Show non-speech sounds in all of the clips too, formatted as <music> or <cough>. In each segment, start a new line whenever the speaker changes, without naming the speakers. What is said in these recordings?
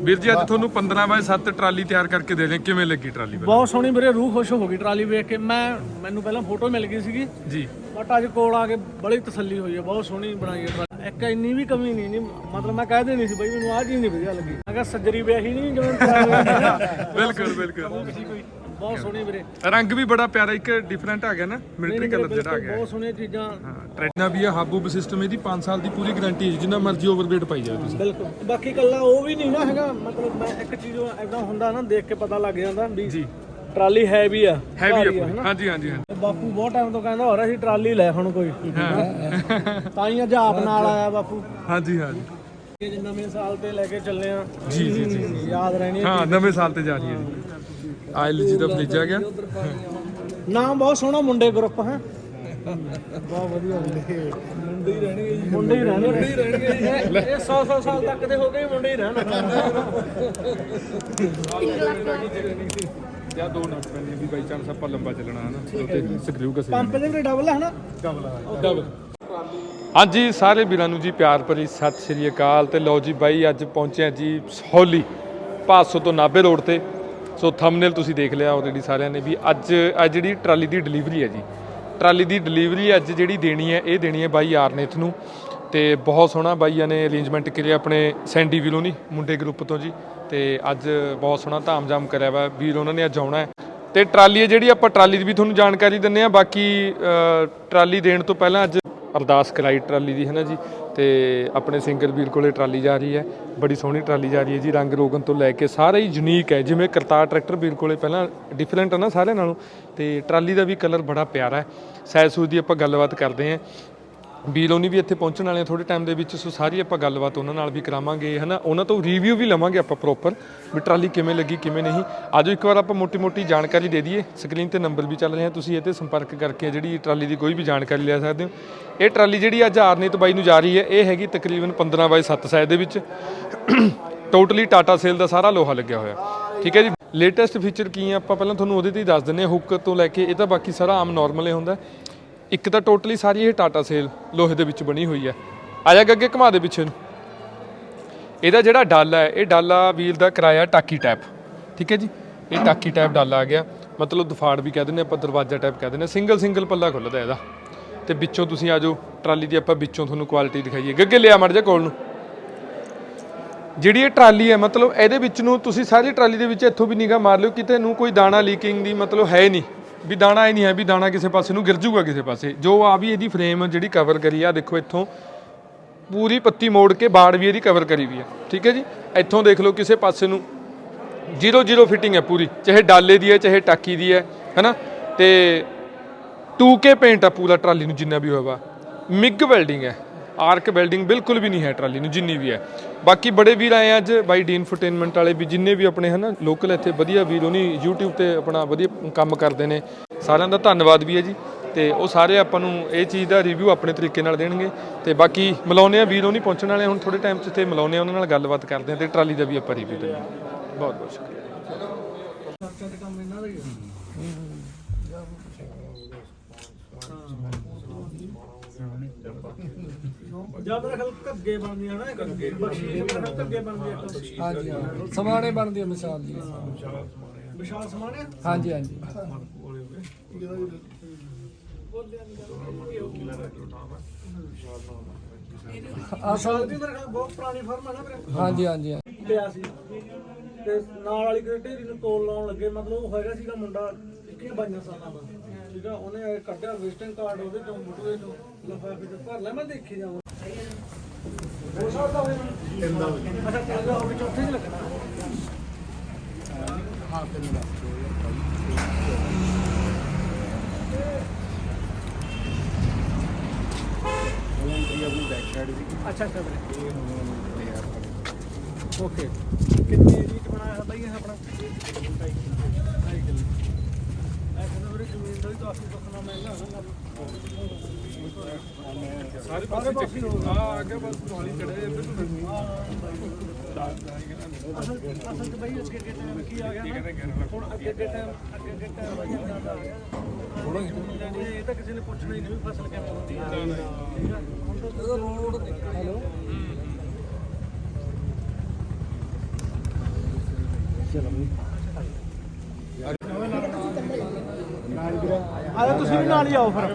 ਵੀਰ ਜੀ ਅੱਜ ਤੁਹਾਨੂੰ 15 ਬਾਏ 7 ਟਰਾਲੀ ਤਿਆਰ ਕਰਕੇ ਦੇ ਰਹੇ ਕਿਵੇਂ ਲੱਗੀ ਟਰਾਲੀ
ਬਹੁਤ ਸੋਹਣੀ ਮੇਰੇ ਰੂਹ ਖੁਸ਼ ਹੋ ਗਈ ਟਰਾਲੀ ਵੇਖ ਕੇ। ਮੈਂ ਮੈਨੂੰ ਪਹਿਲਾਂ ਫੋਟੋ ਮਿਲ ਗਈ ਸੀਗੀ।
ਜੀ।
ਬਟ ਅੱਜ ਕੋਲ ਆ ਕੇ ਬੜੀ ਤਸੱਲੀ ਹੋਈ ਹੈ ਬਹੁਤ ਸੋਹਣੀ ਬਣਾਈ ਹੈ ਟਰਾਲੀ। ਇੱਕ ਇੰਨੀ ਵੀ ਕਮੀ ਨਹੀਂ ਨਹੀਂ ਮਤਲਬ ਮੈਂ ਕਹਿ ਦੇਣੀ ਸੀ ਬਈ ਮੈਨੂੰ ਆਹ ਚੀਜ਼ ਨਹੀਂ ਵਧੀਆ ਲੱਗੀ। ਮੈਂ ਕਿਹਾ ਸੱਜਰੀ ਵਿਆਹੀ ਨਹੀਂ ਜਿਵੇਂ। <laughs>
ਬਿਲਕੁਲ ਬਿਲਕੁਲ।
ਬਹੁਤ ਸੋਹਣੀ ਵੀਰੇ।
ਰੰਗ ਵੀ ਬੜਾ ਪਿਆਰਾ ਇੱਕ ਡਿਫਰੈਂਟ ਆ ਗਿਆ ਨਾ ਮਿਲਟਰੀ ਕਲਰ ਜਿਹੜਾ ਆ ਗਿਆ।
ਬਹੁਤ ਸੋਹਣੀਆਂ ਚੀਜ਼ਾਂ।
ਹਾਂ ਟ੍ਰੈਡਨਾ ਵੀ ਆ ਹਾਬੂਬ ਸਿਸਟਮ ਇਹਦੀ 5 ਸਾਲ ਦੀ ਪੂਰੀ ਗਾਰੰਟੀ ਹੈ ਜਿੰਨਾ ਮਰਜ਼ੀ ਓਵਰਵੇਟ ਪਾਈ ਜਾਵੇ ਤੁਸੀਂ।
ਬਿਲਕੁਲ। ਬਾਕੀ ਕੱਲਾ ਉਹ ਵੀ ਨਹੀਂ ਨਾ ਹੈਗਾ ਮਤਲਬ ਮੈਂ ਇੱਕ ਚੀਜ਼ ਐਦਾਂ ਹੁੰਦਾ ਨਾ ਦੇਖ ਕੇ ਪਤਾ ਲੱਗ ਜਾਂਦਾ ਵੀ
ਜੀ।
ਟਰਾਲੀ ਹੈ ਵੀ ਆ
ਹੈਵੀ
ਭਾਰੀ
ਆ। ਹਾਂਜੀ ਹਾਂਜੀ
ਬਾਪੂ ਬਹੁਤ ਟਾਈਮ ਤੋਂ ਕਹਿੰਦਾ ਹੋ ਰਿਹਾ ਸੀ ਟਰਾਲੀ ਲੈ ਹੁਣ ਕੋਈ। ਤਾਂ ਹੀ ਅੱਜ ਆਪ ਨਾਲ ਆਇਆ ਬਾਪੂ।
ਹਾਂਜੀ ਹਾਂਜੀ।
ਨਵੇਂ ਸਾਲ ਤੇ ਲੈ ਕੇ ਚੱਲੇ ਆ।
ਜੀ ਜੀ ਜੀ
ਯਾਦ ਰਹਿਣੀ
ਹਾਂ ਨਵੇਂ ਸਾਲ ਤੇ ਜਾ ਰਹੀ ਹੈ ਜੀ। ਆਇਲ ਜੀ ਦਾ ਫ੍ਰਿਜ ਆ ਗਿਆ।
ਨਾਮ ਬਹੁਤ ਸੋਹਣਾ ਮੁੰਡੇ ਗਰੁੱਪ ਹੈ। ਬਹੁਤ ਵਧੀਆ ਮੁੰਡੇ। ਮੁੰਡੇ ਹੀ ਰਹਿਣਗੇ ਜੀ। ਮੁੰਡੇ ਹੀ ਰਹਿਣਗੇ। ਮੁੰਡੇ ਹੀ ਰਹਿਣਗੇ ਇਹ 100 100 ਸਾਲ ਤੱਕ ਦੇ ਹੋ ਗਏ ਮੁੰਡੇ ਹੀ ਰਹਿਣ।
ਜਾਂ ਦੋ ਨਟ ਪੈਣੇ ਵੀ ਬਾਈ ਚਾਂਸ ਆਪਾਂ ਲੰਬਾ ਚੱਲਣਾ ਹੈ ਨਾ ਉੱਤੇ ਸਕਰੂ ਕਸੇ
ਪੰਪ ਦੇ ਵੀ ਡਬਲ ਹੈ ਨਾ
ਡਬਲ ਹਾਂਜੀ ਸਾਰੇ ਵੀਰਾਂ ਨੂੰ ਜੀ ਪਿਆਰ ਭਰੀ ਸਤਿ ਸ਼੍ਰੀ ਅਕਾਲ ਤੇ ਲਓ ਜੀ ਬਾਈ ਅੱਜ ਪਹੁੰਚੇ ਹਾਂ ਜੀ ਸਹੌਲੀ ਪਾਸੋ ਤੋਂ ਨਾਭੇ ਰੋਡ ਤੇ। ਸੋ ਥੰਬਨੇਲ ਤੁਸੀਂ ਦੇਖ ਲਿਆ ਆਲਰੇਡੀ ਸਾਰਿਆਂ ਨੇ ਵੀ ਅੱਜ ਅੱਜ ਜਿਹੜੀ ਟਰਾਲੀ ਦੀ ਡਿਲੀਵਰੀ ਹੈ ਜੀ। ਟਰਾਲੀ ਦੀ ਡਿਲੀਵਰੀ ਅੱਜ ਜਿਹੜੀ ਦੇਣੀ ਹੈ, ਇਹ ਦੇਣੀ ਹੈ ਬਾਈ ਆਰਨੇਥ ਨੂੰ। ਤੇ ਬਹੁਤ ਸੋਹਣਾ ਬਾਈਆਂ ਨੇ ਅਰੇਂਜਮੈਂਟ ਕਰਿਆ ਆਪਣੇ ਸੈਂਡੀ ਵਿਲੋਂ ਨਹੀਂ ਮੁੰਡੇ ਗਰੁੱਪ ਤੋਂ ਜੀ। ਤੇ ਅੱਜ ਬਹੁਤ ਸੋਹਣਾ ਧਾਮਜਾਮ ਕਰਿਆ ਵਾ, ਵੀਰ ਉਹਨਾਂ ਨੇ ਅੱਜ ਆਉਣਾ ਹੈ। ਤੇ ਟਰਾਲੀ ਹੈ ਜਿਹੜੀ ਆਪਾਂ ਟਰਾਲੀ ਦੀ ਵੀ ਤੁਹਾਨੂੰ ਜਾਣਕਾਰੀ ਦਿੰਨੇ ਆ ਬਾਕੀ ਟਰਾਲੀ ਦੇਣ ਤੋਂ ਪਹਿਲਾਂ ਅੱਜ ਅਰਦਾਸ ਕਰਾਈ ਟਰਾਲੀ ਦੀ ਹੈ ਨਾ ਜੀ। ਤੇ ਆਪਣੇ ਸਿੰਗਰ ਵੀਰ ਕੋਲੇ ਟਰਾਲੀ ਜਾ ਰਹੀ ਹੈ, ਬੜੀ ਸੋਹਣੀ ਟਰਾਲੀ ਜਾ ਰਹੀ ਹੈ ਜੀ, ਰੰਗ ਰੋਗਨ ਤੋਂ ਲੈ ਕੇ ਸਾਰਾ ਹੀ ਯੂਨੀਕ ਹੈ, ਜਿਵੇਂ ਕਰਤਾਰ ਟਰੈਕਟਰ ਵੀਰ ਕੋਲੇ ਪਹਿਲਾਂ ਡਿਫਰੈਂਟ ਹੈ ਨਾ ਸਾਰਿਆਂ ਨਾਲੋਂ, ਤੇ ਟਰਾਲੀ ਦਾ ਵੀ ਕਲਰ ਬੜਾ ਪਿਆਰਾ ਹੈ। ਸੈਸੂ ਦੀ ਆਪਾਂ ਗੱਲਬਾਤ ਕਰਦੇ ਹਾਂ। ਬੀਲੋਨੀ ਵੀ ਇੱਥੇ ਪਹੁੰਚਣ ਵਾਲੇ ਆ ਥੋੜੇ ਟਾਈਮ ਦੇ ਵਿੱਚ, ਸੋ ਸਾਰੀ ਆਪਾਂ ਗੱਲਬਾਤ ਉਹਨਾਂ ਨਾਲ ਵੀ ਕਰਾਵਾਂਗੇ, ਹਨਾ? ਉਹਨਾਂ ਤੋਂ ਰਿਵਿਊ ਵੀ ਲਵਾਂਗੇ ਆਪਾਂ ਪ੍ਰੋਪਰ ਵੀ ਟਰਾਲੀ ਕਿਵੇਂ ਲੱਗੀ, ਕਿਵੇਂ ਨਹੀਂ। ਆਜੋ ਇੱਕ ਵਾਰ ਆਪਾਂ ਮੋਟੀ-ਮੋਟੀ ਜਾਣਕਾਰੀ ਦੇ ਦਈਏ। ਸਕਰੀਨ ਤੇ ਨੰਬਰ ਵੀ ਚੱਲ ਰਿਹਾ, ਤੁਸੀਂ ਇਹ ਸੰਪਰਕ ਕਰਕੇ ਜਿਹੜੀ ਟਰਾਲੀ ਦੀ ਕੋਈ ਵੀ ਜਾਣਕਾਰੀ ਲੈ ਸਕਦੇ ਹੋ। ਇਹ ਟਰਾਲੀ ਜਿਹੜੀ ਅੱਜ ਆਰਨੀਤ ਬਾਈ ਨੂੰ ਜਾ ਰਹੀ ਹੈ, ਇਹ ਹੈਗੀ ਤਕਰੀਬਨ 15 ਬਾਈ 7 ਸਾਈਜ਼ ਦੇ ਵਿੱਚ। ਟੋਟਲੀ ਟਾਟਾ ਸੇਲ ਦਾ ਸਾਰਾ ਲੋਹਾ ਲੱਗਿਆ ਹੋਇਆ। ਠੀਕ ਹੈ ਜੀ? ਲੇਟੈਸਟ ਫੀਚਰ ਕੀ ਹੈ ਆਪਾਂ ਪਹਿਲਾਂ ਤੁਹਾਨੂੰ ਉਹਦੇ ਤੇ ਹੀ ਦੱਸ ਦਿੰਨੇ ਆ ਹੁੱਕ ਤੋਂ ਲੈ ਕੇ ਇਹ ਤਾਂ ਬਾਕੀ ਸਾਰਾ ਆਮ ਨਾਰਮਲ ਹੀ ਹੁੰਦਾ। ਇੱਕ ਤਾਂ ਟੋਟਲੀ ਸਾਰੀ ਇਹ ਟਾਟਾ ਸੇਲ ਲੋਹੇ ਦੇ ਵਿੱਚ ਬਣੀ ਹੋਈ ਹੈ। ਆ ਜਾ ਅੱਗੇ ਘੁਮਾ ਦੇ ਪਿੱਛੇ ਨੂੰ। ਇਹਦਾ ਜਿਹੜਾ ਡਾਲਾ ਹੈ, ਇਹ ਡਾਲਾ ਵੀਲ ਦਾ ਕਿਰਾਇਆ ਟਾਕੀ ਟੈਪ। ਠੀਕ ਹੈ ਜੀ? ਇਹ ਟਾਕੀ ਟੈਪ ਡਾਲਾ ਆ ਗਿਆ। ਮਤਲਬ ਦਫਾੜ ਵੀ ਕਹਿ ਦਿੰਦੇ ਆਪਾਂ ਦਰਵਾਜ਼ਾ ਟੈਪ ਕਹਿ ਦਿੰਦੇ ਸਿੰਗਲ ਸਿੰਗਲ ਪੱਲਾ ਖੁੱਲਦਾ ਇਹਦਾ। ਤੇ ਵਿੱਚੋਂ ਤੁਸੀਂ ਆ ਜਾਓ, ਟਰਾਲੀ ਦੀ ਆਪਾਂ ਵਿੱਚੋਂ ਤੁਹਾਨੂੰ ਕੁਆਲਿਟੀ ਦਿਖਾਈਏ। ਗੱਗੇ ਲਿਆ ਮੜ ਜਾ ਕੋਲ ਨੂੰ। ਜਿਹੜੀ ਇਹ ਟਰਾਲੀ ਹੈ, ਮਤਲਬ ਇਹਦੇ ਵਿੱਚ ਨੂੰ ਤੁਸੀਂ ਸਾਰੀ ਟਰਾਲੀ ਦੇ ਵਿੱਚ ਇੱਥੋਂ ਵੀ ਨਿਗਾਹ ਮਾਰ ਲਿਓ, ਕਿਤੇ ਨੂੰ ਕੋਈ ਦਾਣਾ ਲੀਕਿੰਗ ਦੀ ਮਤਲਬ ਹੈ ਨਹੀਂ। ਵੀ ਦਾਣਾ ਇਹ ਨਹੀਂ ਹੈ, ਵੀ ਦਾਣਾ ਕਿਸੇ ਪਾਸੇ ਨੂੰ ਗਿਰ ਜੂਗਾ ਕਿਸੇ ਪਾਸੇ। ਜੋ ਆ ਵੀ ਇਹਦੀ ਫਰੇਮ ਜਿਹੜੀ ਕਵਰ ਕਰੀ ਆ, ਦੇਖੋ ਇੱਥੋਂ ਪੂਰੀ ਪੱਤੀ ਮੋੜ ਕੇ ਬਾੜ ਵੀ ਇਹਦੀ ਕਵਰ ਕਰੀ ਵੀ ਆ, ਠੀਕ ਹੈ ਜੀ? ਇੱਥੋਂ ਦੇਖ ਲਓ ਕਿਸੇ ਪਾਸੇ ਨੂੰ ਜ਼ੀਰੋ ਜ਼ੀਰੋ ਫਿਟਿੰਗ ਹੈ ਪੂਰੀ, ਚਾਹੇ ਡਾਲੇ ਦੀ ਹੈ, ਚਾਹੇ ਟਾਕੀ ਦੀ ਹੈ, ਹੈਨਾ? ਤੇ 2K ਪੇਂਟ ਆ ਪੂਰਾ ਟਰਾਲੀ ਨੂੰ ਜਿੰਨਾ ਵੀ ਹੋਇਆ ਵਾ। ਮਿਗ ਵੈਲਡਿੰਗ ਹੈ। ਆਰਕ ਬਿਲਡਿੰਗ ਬਿਲਕੁਲ ਵੀ ਨਹੀਂ ਹੈ ਟਰਾਲੀ ਨੂੰ, ਜਿੰਨੀ ਵੀ ਹੈ। ਬਾਕੀ ਬੜੇ ਵੀਰ ਆਏ ਆ ਅੱਜ, ਬਾਈ ਡੀ ਇਨਫੋਟੇਨਮੈਂਟ ਵਾਲੇ ਵੀ, ਜਿੰਨੇ ਵੀ ਆਪਣੇ ਹਨਾ ਲੋਕਲ ਇੱਥੇ ਵਧੀਆ ਵੀਰ, ਉਹਨੀ YouTube ਤੇ ਆਪਣਾ ਵਧੀਆ ਕੰਮ ਕਰਦੇ ਨੇ। ਸਾਰਿਆਂ ਦਾ ਧੰਨਵਾਦ ਵੀ ਹੈ ਜੀ। ਤੇ ਉਹ ਸਾਰੇ ਆਪਾਂ ਨੂੰ ਇਹ ਚੀਜ਼ ਦਾ ਰਿਵਿਊ ਆਪਣੇ ਤਰੀਕੇ ਨਾਲ ਦੇਣਗੇ। ਤੇ ਬਾਕੀ ਮਿਲਾਉਂਦੇ ਆ ਵੀਰ, ਉਹ ਨਹੀਂ ਪਹੁੰਚਣ ਵਾਲੇ, ਹੁਣ ਥੋੜੇ ਟਾਈਮ 'ਚ ਤੇ ਮਿਲਾਉਂਦੇ ਆ, ਉਹਨਾਂ ਨਾਲ ਗੱਲਬਾਤ ਕਰਦੇ ਆ ਤੇ ਟਰਾਲੀ ਦਾ ਵੀ ਆਪਾਂ ਰਿਵਿਊ ਦਿੰਦੇ ਬਹੁਤ ਬਹੁਤ ਸ਼ੁਕਰੀਆ।
ਜਦ ਮੇਰਾ ਖਿਆਲ ਘੱਗੇ ਬਣਦੀਆਂ ਨਾ ਇਹ ਘੱਗੇ ਬਖਸ਼ੀ ਨਾ ਘੱਗੇ ਬਣਦੀ ਇੱਕ।
ਹਾਂਜੀ ਹਾਂ ਸਮਾਣੇ ਬਣਦੀ ਹੈ ਮਿਸਾਲ ਜੀ।
ਵਿਸ਼ਾਲ
ਹਾਂਜੀ ਹਾਂਜੀ।
ਦੀ ਮੇਰੇ ਖਿਆਲ ਬਹੁਤ ਪੁਰਾਣੀ ਫਰਮ ਹੈ ਨਾ ਵੀਰੇ।
ਹਾਂਜੀ ਹਾਂਜੀ।
ਸੀ। ਤੇ ਨਾਲ ਵਾਲੀ ਕੋਈ ਢੇਰੀ ਨੂੰ ਤੋਲ ਲਾਉਣ ਲੱਗੇ ਮਤਲਬ ਉਹ ਹੈਗਾ ਸੀਗਾ ਮੁੰਡਾ 21 22 ਸਾਲਾਂ ਦਾ। ਠੀਕ ਆ ਉਹਨੇ ਕੱਢਿਆ ਵਿਜ਼ਿਟਿੰਗ ਕਾਰਡ ਉਹਦੇ ਚੋਂ ਬਟੂਏ ਚੋਂ ਲਿਫਾਫੇ ਚ। ਭਰ ਲਿਆ ਮੈਂ ਦੇਖੀ ਜਾਵਾਂ। ਹੋਵੇ ਅੱਛਾ ਅੱਛਾ ਵੀਰੇ। ਓਕੇ। ਕਿੰਨੇ ਜੀ ਚ ਬਣਾਇਆ ਬਾਈ ਇਹ ਆਪਣਾ? 2.5 ਕਿਲੋ ਐ ਕਹਿੰਦਾ ਵੀਰੇ ਜ਼ਮੀਨ ਦਾ ਵੀ ਕਾਫੀ ਬਖਣਾ ਮਹਿੰਗਾ ਹੈ
ਸਾਰੇ ਪਾਸੇ ਚੱਕੀ ਆ ਅੱਗੇ ਬਸ ਪੁਰਾਣੀ ਚੜੇ
ਅਸਲ ਅਸਲ ਚ ਬਾਈ ਅੱਗੇ ਅੱਗੇ ਟਾਈਮ ਕੀ ਆ ਗਿਆ ਨਾ ਹੁਣ ਅੱਗੇ ਅੱਗੇ ਟਾਈਮ ਅੱਗੇ ਅੱਗੇ ਟਾਈਮ ਬਾਈ ਇਦਾਂ ਆ ਗਿਆ ਥੋੜਾ ਇਹ ਤਾਂ ਕਿਸੇ ਨੇ ਪੁੱਛਣਾ ਹੀ ਨਹੀਂ ਫਸਲ ਕਿਵੇਂ ਹੁੰਦੀ ਹੈ ਠੀਕ ਆ ਹੁਣ ਤਾਂ
ਰੋਡ ਹੈਲੋ
ਆਜੋ, ਤੁਸੀਂ ਵੀ ਨਾਲ ਹੀ ਆਓ ਫਿਰ।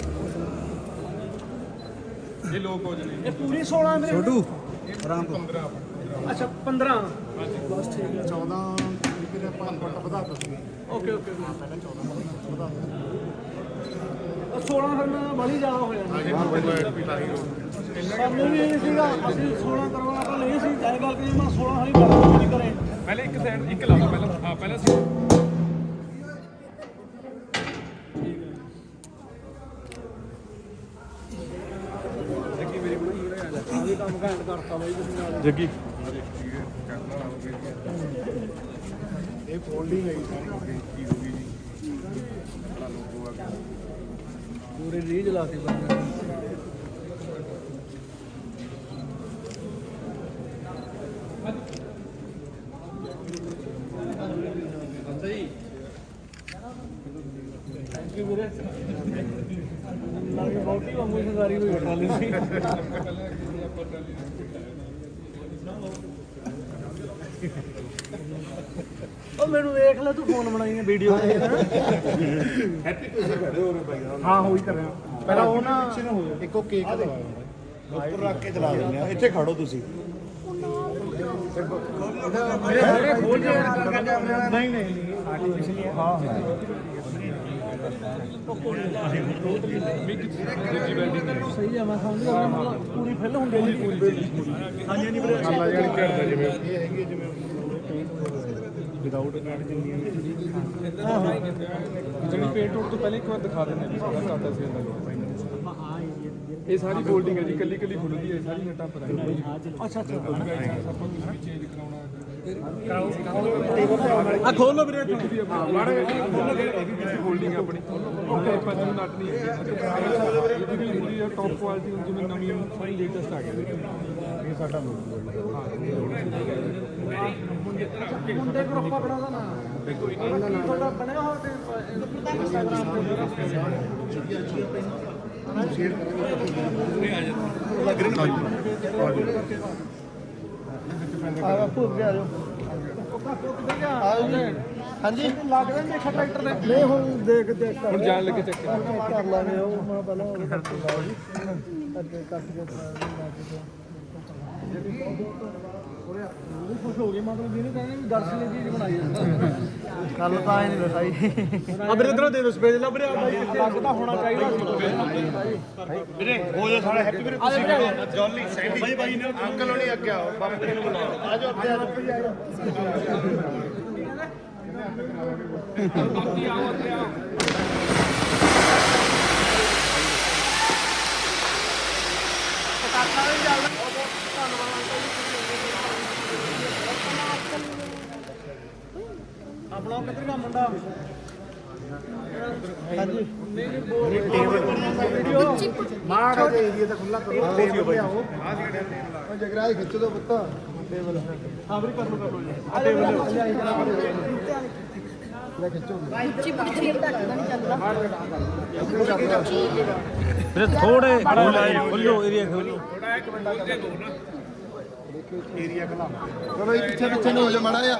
ਪੂਰੀ 16 ਮੇਰੇ ਛੋਟੂ ਅੱਛਾ 15 ਬਸ ਠੀਕ ਹੈ। 14 ਕਿਤੇ ਆਪਾਂ ਘੱਟ ਵਧਾ ਦਿੱਤੀ ਓਕੇ ਓਕੇ ਪਹਿਲਾਂ 14 ਵਧਾ 16 ਫਿਰ ਮੈਂ ਬੜੀ ਜ਼ਿਆਦਾ ਹੋ ਸਾਨੂੰ ਵੀ ਇਹ ਸੀਗਾ ਅਸੀਂ 16 ਕਰਵਾਉਣਾ ਤਾਂ ਨਹੀਂ ਸੀ। ਜਾਇ ਗੱਲ ਕਿ ਮੈਂ 16 ਹਾਲੀ ਕਰਵਾ ਨਹੀਂ ਕਰੇ।
ਪਹਿਲੇ ਇੱਕ ਸਾਈਡ ਇੱਕ ਲਾ ਪਹਿਲਾਂ ਹਾਂ ਪਹਿਲਾਂ ਸੀ। ਜੱਗੀ।
ਇਹ ਫੋਲਡਿੰਗ ਹੈ ਸਾਰੀ ਕੀ ਹੋ ਗਈ ਜੀ ਬੜਾ ਲੋਗੋ ਆ
ਪੂਰੇ ਰੀਜ ਲਾਤੀ ਬੰਦੇ ਥੈਂਕ ਯੂ ਵੀਰੇ ਨਵੀਂ ਬੋਟੀ ਵਾਂਗੂ ਸੰਸਾਰੀ ਹੋਈ ਬੈਠਾ ਲਈ ਸੀ ਉਹ ਮੈਨੂੰ ਦੇਖ ਲੈ ਤੂੰ ਫੋਨ ਬਣਾਈ ਹੈ ਵੀਡੀਓ ਹਾਂ। ਹੋਈ ਕਰ ਰਿਹਾ। ਪਹਿਲਾਂ ਉਹ ਨਾ
ਇੱਕੋ ਕੇਕ ਉੱਪਰ ਰੱਖ ਕੇ ਚਲਾ ਦਿੰਦੇ ਆ। ਇੱਥੇ ਖੜੋ ਤੁਸੀਂ।
ਮੇਰੇ ਸਾਰੇ ਖੋਲ ਜੇ ਨਹੀਂ ਨਹੀਂ ਆਰਟੀਫੀਸ਼ੀਅਲ ਹਾਂ ਹਾਂ। ਸਹੀ ਆ ਮੈਂ ਸਮਝ ਗਿਆ। ਮਤਲਬ ਪੂਰੀ ਫਿਲ ਹੁੰਦੀ ਹੈ। ਪੂਰੀ ਹਾਂਜੀ ਹਾਂਜੀ ਵੀਰੇ
ਅੱਲਾ ਜਿਹੜੀ ਕਰਦਾ ਜਿਵੇਂ ਇਹ ਹੈਗੀ ਜਿਵੇਂ। ਵਿਦਆਊਟ ਨੈਟ ਜਿੰਨੀ
ਜਿਹੜੀ ਪੇਂਟ ਤੋਂ ਪਹਿਲੇ ਇੱਕ ਵਾਰ ਦਿਖਾ ਦਿੰਦੇ ਨੇ ਸਾਡਾ ਕਾਤਾ ਸੀ ਅੰਦਰ ਇਹ ਸਾਰੀ ਫੋਲਡਿੰਗ ਹੈ ਜੀ ਕੱਲੀ ਕੱਲੀ ਖੁੱਲਦੀ ਹੈ ਸਾਰੀ ਨਟਾਂ ਪਰ ਆਈ
ਅੱਛਾ ਅੱਛਾ।
ਆਪਾਂ ਕੁਝ ਵੀ ਚੇਂਜ ਕਰਾਉਣਾ
ਆ ਖੋਲ ਵੀਰੇ
ਮਾੜਾ ਇਹਦੀ ਵੀ ਫੋਲਡਿੰਗ ਆਪਣੀ ਓਕੇ ਪਰ ਨੂੰ ਨਟ ਨਹੀਂ ਇਹਦੀ ਵੀ ਪੂਰੀ ਟੌਪ ਕੁਆਲਿਟੀ ਜਿਵੇਂ ਨਵੀਂ ਸਾਰੀ ਲੇਟੈਸਟ ਆ ਗਈ।
ਇਹ ਸਾਡਾ ਲੋਗੋ
ਮੁੰਡੇ ਗਰੁੱਪ ਆਪਣਾ ਦਾ ਨਾਮ ਤੁਹਾਡਾ ਬਣਿਆ ਹੋਇਆ ਤੇ ਇੰਸਟਾਗ੍ਰਾਮ ਤੇ ਆ ਭੁੱਲ ਗਿਆ ਜੋ ਹਾਂਜੀ ਲੱਗਦਾ ਨਹੀਂ ਦੇਖਾ ਟਰੈਕਟਰ ਦੇ ਨਹੀਂ ਹੁਣ ਦੇਖ ਦੇਖ
ਹੁਣ ਜਾਣ ਲੱਗੇ ਚੱਕ
ਕਰ ਲਾਂਗੇ ਉਹ ਮੈਂ ਪਹਿਲਾਂ ਉਹ ਕਰ ਦੂੰਗਾ ਅੱਗੇ ਕੱਟ ਕੇ ਖੁਸ਼ ਹੋ ਗਏ ਮਤਲਬ ਜਿਹਨੇ ਕਹਿੰਦੇ ਵੀ ਦਰਸ਼ਨ ਚੀਜ਼ ਬਣਾਈ ਜਾਂਦਾ ਕੱਲ ਤਾਂ ਆਏ ਨਹੀਂ ਦਿਖਾਈ ਆ ਵੀਰੇ ਇਧਰੋਂ ਦੇ ਦੋ ਸਪੇਜ ਲੱਭ ਰਿਹਾ ਬਾਈ ਲੱਗਦਾ ਹੋਣਾ ਚਾਹੀਦਾ
ਵੀਰੇ ਹੋ ਜਾ ਸਾਡਾ ਹੈਪੀ ਵੀਰੇ ਤੁਸੀਂ ਜੌਲੀ ਸੈਂਡੀ ਬਾਈ ਬਾਈ ਨੇ ਅੰਕਲ ਹੋਣੀ ਅੱਗੇ ਆਓ ਬਾਪੇ ਨੂੰ ਬੁਲਾਓ ਆ ਜਾਓ ਅੱਗੇ ਆ ਜਾਓ
ਆਪਣਾ ਕਿੱਧਰ ਗਿਆ ਮੁੰਡਾ? ਹਾਂਜੀ। ਨਹੀਂ ਨਹੀਂ ਬੋਲ ਵੀਡੀਓ
ਮਾੜਾ ਜਿਹਾ ਏਰੀਆ ਤਾਂ ਖੁੱਲਾ ਕਰੋ ਟੇਬਲ ਲਿਆਓ ਉਹ ਜਗਰਾਜ ਖਿੱਚ ਦੋ ਪੁੱਤ। ਟੇਬਲ।
ਹਾਂ ਵੀਰੇ ਕਰ ਲੋ ਕਰ ਲੋ ਜੀ। ਆ ਟੇਬਲ
ਲੈ ਖਿੱਚੋ।
ਚਿਪ ਚਿਪ ਤੱਕ ਨਹੀਂ ਚੱਲਦਾ
ਵੀਰੇ ਥੋੜੇ ਖੋਲੋ ਏਰੀਆ ਖੋਲੋ
ਏਰੀਆ ਖਲਾ
ਚਲੋ ਇਹ ਪਿੱਛੇ ਪਿੱਛੇ ਨੂੰ ਹੋ ਜਾ ਮਾੜਾ ਜਿਹਾ।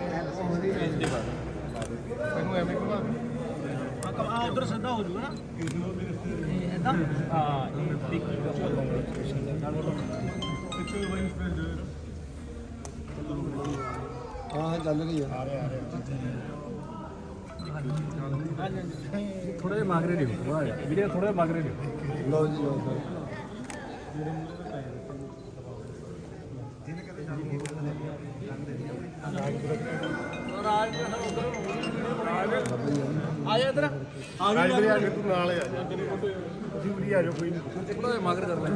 ਉਧਰ ਸਿੱਧਾ ਹੋ ਜੂਗਾ ਨਾ। ਇਦਾਂ?
ਹਾਂ ਚੱਲ ਰਹੀ ਆ।
ਥੋੜਾ ਜਿਹਾ ਮਾਗਰੇ ਦਿਓ ਵੀਰੇ ਥੋੜਾ ਜਿਹਾ ਮਾਗਰੇ ਦਿਓ
ਲਓ ਜੀ ਲਓ ਫਿਰ
ਆ ਜਾ ਇਧਰ।
ਅੱਜ ਵੀ ਆ ਕੇ ਤੂੰ ਨਾਲ ਆ ਜਾ। ਤੁਸੀਂ ਵੀ ਆ ਜਾਓ ਕੋਈ ਨਹੀਂ।
ਥੋੜਾ ਜਿਹਾ ਮਾਗਰੇ ਕਰ ਲੈ।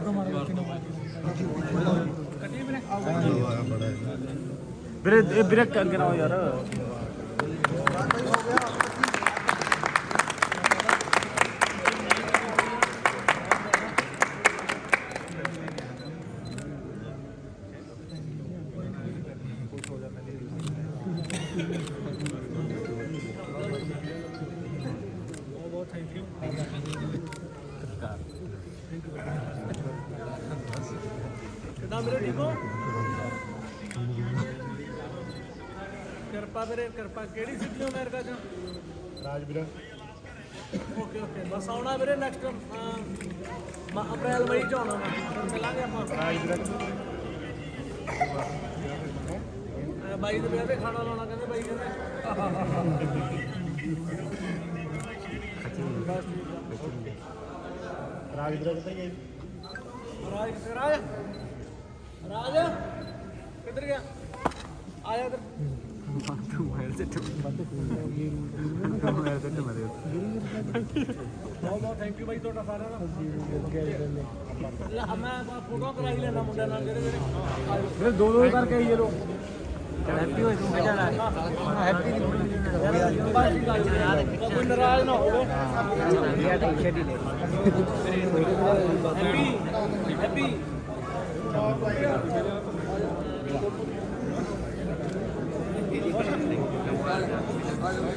ਵੀਰੇ ਇਹ ਵੀਰੇ ਅੱਗੇ ਨਾ ਯਾਰ।
ਕਿਰਪਾ ਵੀਰੇ ਕਿਰਪਾ। ਕਿਹੜੀ ਸਿੱਧੀ ਹੋ ਅਮਰੀਕਾ ਚ?
ਰਾਜ ਵੀਰੇ
ਓਕੇ ਓਕੇ। ਬਸ ਆਉਣਾ ਵੀਰੇ ਨੈਕਸਟ ਅਪ੍ਰੈਲ ਮਈ ਚ ਆਉਣਾ ਮੈਂ। ਮਿਲਾਂਗੇ ਆਪਾਂ।
ਰਾਜ ਵੀਰੇ
ਅਹ ਬਾਈ ਦੇ ਵਿਆਹ ਤੇ ਖਾਣਾ ਲਾਉਣਾ ਕਹਿੰਦੇ ਬਾਈ ਕਹਿੰਦੇ। ਬਸ ਠੀਕ ਆ।
ਰਾਜ ਵੀਰੇ ਕਿੱਥੇ ਗਏ
ਰਾਜ। ਕਿੱਥੇ ਰਾਜ ਰਾਜ ਕਿੱਧਰ ਗਿਆ ਆ ਜਾ ਇੱਧਰ ਬਹੁਤ ਬਹੁਤ ਥੈਂਕ ਯੂ ਬਾਈ ਤੁਹਾਡਾ ਸਾਰਿਆਂ ਦਾ ਲੈ, ਮੈਂ ਫੋਟੋ ਕਰਾਈ ਲੈਣਾ ਮੁੰਡਿਆਂ ਨਾਲ ਜਿਹੜੇ ਜਿਹੜੇ
ਵੀਰੇ ਦੋ ਦੋ ਕਰਕੇ ਆਈਏ ਲੋ
ਕੋਈ ਨਾਰਾਜ਼ ਨਾ ਹੋਵੇ ਹੈਪੀ ਹੈਪੀ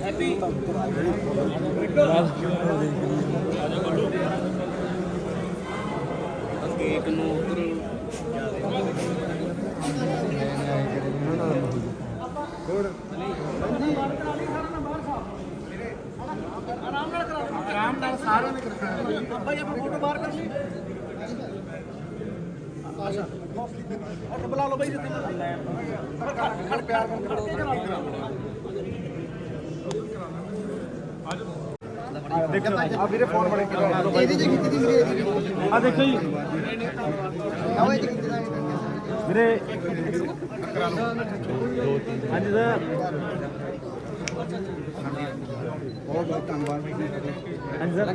ਹੈਪੀ
ਕੇਕ ਨੂੰ ਉਧਰ
ਆਰਾਮ ਨਾਲ ਕਰਾ ਆਰਾਮ ਨਾਲ ਸਾਰਿਆਂ ਨੇ ਕਰਾ ਬਾਈ ਆਪਾਂ ਫੋਟੋ ਬਾਹਰ ਕਰ ਲਈ। ਆਸ਼ਾ ਅੱਠ ਬੁਲਾ ਲਓ ਬਾਈ ਜਿੱਥੇ ਖੜ ਖੜ ਪਿਆਰ ਕਰਕੇ ਕਰਾ ਲਓ
ਆ ਵੀਰੇ ਫੋਨ ਬੜੇ
ਇਹਦੀ ਜੇ। ਕੀਤੀ ਦੀ ਵੀਰੇ ਇਹਦੀ
ਆ ਦੇਖੋ ਜੀ।
ਆਓ ਇਹ ਕੀਤੀ ਦਾ
ਵੀਰੇ ਹਾਂਜੀ ਸਰ
ਬਹੁਤ ਬਹੁਤ ਧੰਨਵਾਦ
ਹਾਂਜੀ ਸਰ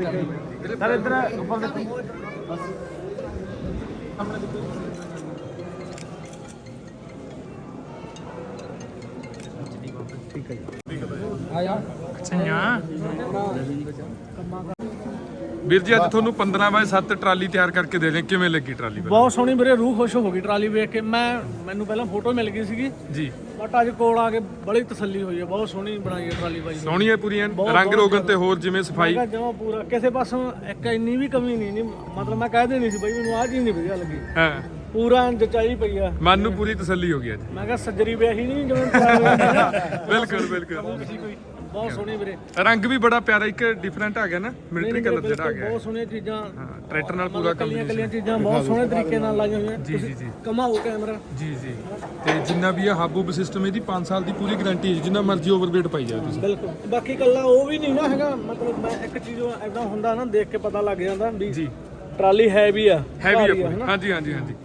ਸਰ, ਇੱਧਰ ਉੱਪਰ ਦੇਖੋ।
ਆਇਆ
ਵੀਰ ਜੀ ਅੱਜ ਤੁਹਾਨੂੰ 15 ਬਾਏ 7 ਟਰਾਲੀ ਤਿਆਰ ਕਰਕੇ ਦੇ ਰਹੇ ਕਿਵੇਂ ਲੱਗੀ ਟਰਾਲੀ?
ਬਹੁਤ ਸੋਹਣੀ ਵੀਰੇ ਰੂਹ ਖੁਸ਼ ਹੋ ਗਈ ਟਰਾਲੀ ਵੇਖ ਕੇ। ਮੈਂ ਮੈਨੂੰ ਪਹਿਲਾਂ ਫੋਟੋ ਮਿਲ ਗਈ ਸੀਗੀ।
ਜੀ।
ਬਟ ਅੱਜ ਕੋਲ ਆ ਕੇ ਬੜੀ ਤਸੱਲੀ ਹੋਈ ਹੈ ਬਹੁਤ ਸੋਹਣੀ ਬਣਾਈ ਹੈ ਟਰਾਲੀ ਬਾਈ ਨੇ।
ਸੋਹਣੀ ਹੈ ਪੂਰੀ ਐਨ?
ਬਹੁਤ-
ਰੰਗ ਰੋਗਨ ਤੇ ਹੋਰ ਜਿਵੇਂ ਸਫ਼ਾਈ।
ਮੈਂ ਜਮਾ ਪੂਰਾ ਕਿਸੇ ਪਾਸੋਂ ਇੱਕ ਇੰਨੀ ਵੀ ਕਮੀ ਨਹੀਂ ਨਹੀਂ ਮਤਲਬ ਮੈਂ ਕਹਿ ਦੇਣੀ ਸੀ ਬਈ ਮੈਨੂੰ ਆਹ ਚੀਜ਼ ਨਹੀਂ ਵਧੀਆ ਲੱਗੀ।
ਹਾਂ।
ਪੂਰਾ ਜਚਾਈ ਪਈ ਆ।
ਮਨ ਨੂੰ ਪੂਰੀ ਤਸੱਲੀ ਹੋ ਗਈ ਅੱਜ।
ਮੈਂ ਕਿਹਾ ਸੱਜਰੀ ਵਿਆਹੀ ਨਹੀਂ ਜਿਵੇਂ ਨਾ।
ਬਿਲਕੁਲ ਬਿਲਕੁਲ।
ਬਹੁਤ ਸੋਹਣੀ ਵੀਰੇ।
ਰੰਗ ਵੀ ਬੜਾ ਪਿਆਰਾ ਇੱਕ ਡਿਫਰੈਂਟ ਆ ਗਿਆ ਨਾ ਮਿਲਟਰੀ ਕਲਰ ਜਿਹੜਾ ਆ ਗਿਆ।
ਬਹੁਤ ਸੋਹਣੀਆਂ ਚੀਜ਼ਾਂ।
ਹਾਂ ਟਰੈਕਟਰ ਨਾਲ ਪੂਰਾ ਕੰਮ
ਕੱਲੀਆਂ ਚੀਜ਼ਾਂ ਬਹੁਤ ਸੋਹਣੇ ਤਰੀਕੇ ਨਾਲ ਲਾਈਆਂ ਹੋਈਆਂ।
ਜੀ ਜੀ ਜੀ।
ਕਮਾਓ ਕੈਮਰਾ
ਜੀ ਜੀ। ਤੇ ਜਿੰਨਾ ਵੀ ਇਹ ਹਾਬੂਬ ਸਿਸਟਮ ਇਹਦੀ 5 ਸਾਲ ਦੀ ਪੂਰੀ ਗਾਰੰਟੀ ਹੈ ਜਿੰਨਾ ਮਰਜ਼ੀ ਓਵਰਵੇਟ ਪਾਈ ਜਾਵੇ ਤੁਸੀਂ।
ਬਿਲਕੁਲ। ਬਾਕੀ ਕੱਲਾ ਉਹ ਵੀ ਨਹੀਂ ਨਾ ਹੈਗਾ ਮਤਲਬ ਮੈਂ ਇੱਕ ਚੀਜ਼ ਐਦਾਂ ਹੁੰਦਾ ਨਾ ਦੇਖ ਕੇ ਪਤਾ ਲੱਗ ਜਾਂਦਾ ਵੀ
ਜੀ।
ਟਰਾਲੀ ਹੈਵੀ ਆ
ਹੈਵੀ
ਆ?
ਹਾਂਜੀ ਹਾਂਜੀ ਹਾਂਜੀ।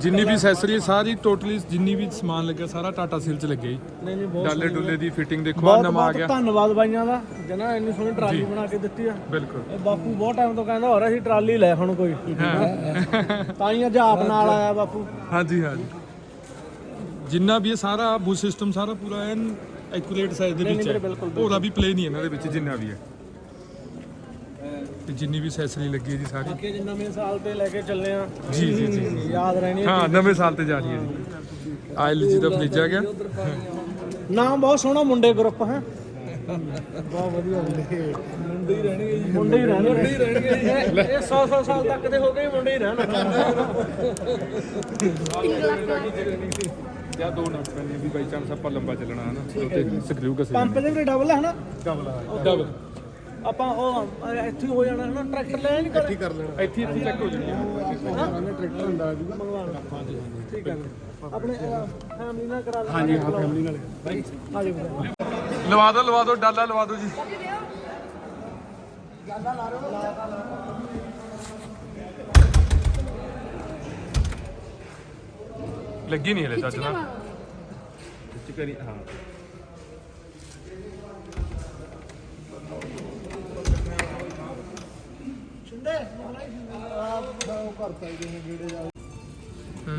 ਜਿੰਨੀ ਵੀ ਐਕਸੈਸਰੀ ਸਾਰੀ ਟੋਟਲੀ ਜਿੰਨੀ ਵੀ ਸਮਾਨ ਲੱਗਿਆ ਸਾਰਾ ਟਾਟਾ ਸੇਲ ਚ ਲੱਗਿਆ ਜੀ।
ਨਹੀਂ ਨਹੀਂ ਬਹੁਤ
ਡਾਲੇ ਡੁੱਲੇ ਦੀ ਫਿਟਿੰਗ ਦੇਖੋ ਆ
ਬਹੁਤ
ਨਵਾਂ ਆ
ਬਹੁਤ
ਗਿਆ।
ਧੰਨਵਾਦ ਬਾਈਆਂ ਦਾ ਜਨਾ ਇੰਨੀ ਸੋਹਣੀ ਟਰਾਲੀ ਬਣਾ ਕੇ ਦਿੱਤੀ ਆ।
ਬਿਲਕੁਲ।
ਇਹ ਬਾਪੂ ਬਹੁਤ ਟਾਈਮ ਤੋਂ ਕਹਿੰਦਾ ਹੋ ਰਿਹਾ ਸੀ ਟਰਾਲੀ ਲੈ ਹੁਣ ਕੋਈ। ਤਾਂ ਹੀ ਅੱਜ ਆਪ ਨਾਲ ਆਇਆ ਬਾਪੂ।
ਹਾਂਜੀ ਹਾਂਜੀ। ਜਿੰਨਾ ਵੀ ਇਹ ਸਾਰਾ ਬੂ ਸਿਸਟਮ ਸਾਰਾ ਪੂਰਾ ਐਨ ਐਕੂਰੇਟ ਸਾਈਜ਼ ਦੇ ਵਿੱਚ ਹੈ।
ਬਿਲਕੁਲ,
ਭੋਰਾ ਵੀ ਪਲੇ ਨਹੀਂ ਇਹਨਾਂ ਦੇ ਵਿੱਚ ਜਿੰਨਾ ਵੀ ਹੈ। ਤੇ ਜਿੰਨੀ ਵੀ ਅਸੈਸਰੀ ਲੱਗੀ ਹੈ ਜੀ ਸਾਰੀ।
ਕਿ ਜੇ ਨਵੇਂ ਸਾਲ ਤੇ ਲੈ ਕੇ ਚੱਲੇ ਆ
ਜੀ ਜੀ ਜੀ।
ਯਾਦ ਰਹਿਣੀ
ਹਾਂ ਨਵੇਂ ਸਾਲ ਤੇ ਜਾ ਰਹੀ ਹੈ ਜੀ। ਆਇਲ ਜੀ ਦਾ ਫ੍ਰਿਜ ਆ ਗਿਆ।
ਨਾਮ ਬਹੁਤ ਸੋਹਣਾ ਮੁੰਡੇ ਗਰੁੱਪ ਹੈ। ਬਹੁਤ ਵਧੀਆ ਮੁੰਡੇ। ਮੁੰਡੇ ਹੀ ਰਹਿਣਗੇ ਜੀ। ਮੁੰਡੇ ਹੀ ਰਹਿਣਗੇ। ਮੁੰਡੇ ਹੀ ਰਹਿਣਗੇ ਇਹ 100 100 ਸਾਲ ਤੱਕ ਦੇ ਹੋ ਗਏ ਮੁੰਡੇ ਹੀ ਰਹਿਣ।
ਜਾਂ ਦੋ ਨਟ ਪੈਣੇ ਵੀ ਬਾਈ ਚਾਂਸ ਆਪਾਂ ਲੰਬਾ ਚੱਲਣਾ ਹੈ ਨਾ ਉੱਤੇ ਸਕਰੂ ਕਸੇ
ਪੰਪ ਦੇ ਵੀ ਡਬਲ ਹੈ ਨਾ
ਡਬਲ
ਆਪਾਂ ਉਹ ਅਹ, ਇੱਥੇ ਹੀ ਹੋ ਜਾਣਾ ਹੈ ਨਾ ਟਰੈਕਟਰ ਲੈ ਨਹੀਂ ਇਕੱਠੀ ਕਰ ਲੈਣਾ।
ਇੱਥੇ ਇੱਥੇ ਚੱਕ ਹੋ ਜਾਣੀ ਹੈ।
ਟਰੈਕਟਰ ਹੁੰਦਾ ਜੀ ਠੀਕ ਹੈ ਆਪਣੇ ਫੈਮਿਲੀ ਨਾਲ ਕਰਾ ਲਾਂ ਹਾਂਜੀ ਹਾਂ ਫੈਮਿਲੀ ਨਾਲ। ਬਾਈ ਆ ਜਾਓ
ਲਵਾ ਦਿਓ ਲਵਾ ਦਿਓ ਡਾਲਾ ਲਵਾ ਦਿਓ ਜੀ। ਲੱਗੀ ਨਹੀਂ ਹਲੇ ਚੱਜ ਨਾਲ
ਚਿਕਰੀ ਹਾਂ।
ਹੂੰ।